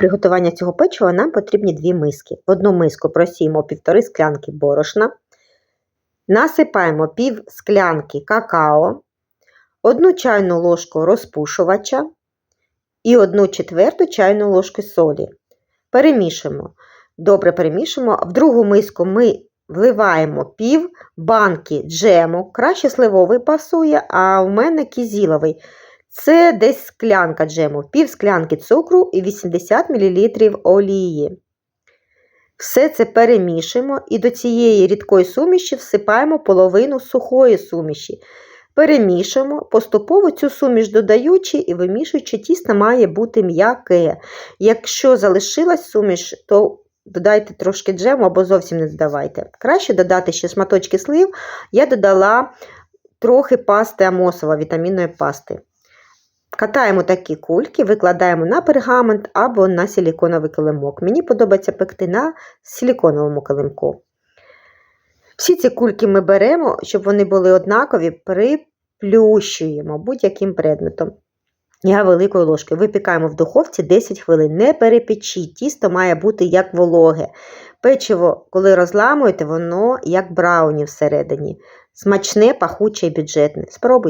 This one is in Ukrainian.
приготування цього печива нам потрібні дві миски. В одну миску просіємо півтори склянки борошна, насипаємо пів склянки какао, одну чайну ложку розпушувача і одну четверту чайну ложку солі. Перемішуємо. Добре перемішуємо. В другу миску ми вливаємо пів банки джему. Краще сливовий пасує, а в мене кізіловий. Це десь склянка джему, пів склянки цукру і 80 мл олії. Все це перемішуємо і до цієї рідкої суміші всипаємо половину сухої суміші. Перемішуємо, поступово цю суміш додаючи і вимішуючи, тісто має бути м'яке. Якщо залишилась суміш, то додайте трошки джему або зовсім не додавайте. Краще додати ще шматочки слив. Я додала трохи пасти амосова, вітамінної пасти. Катаємо такі кульки, викладаємо на пергамент або на силіконовий килимок. Мені подобається пекти на силіконовому килимку. Всі ці кульки ми беремо, щоб вони були однакові, приплющуємо будь-яким предметом. Я великою ложкою випікаємо в духовці 10 хвилин. Не перепечіть, тісто має бути як вологе. Печиво, коли розламуєте, воно як брауні всередині. Смачне, пахуче і бюджетне. Спробуйте.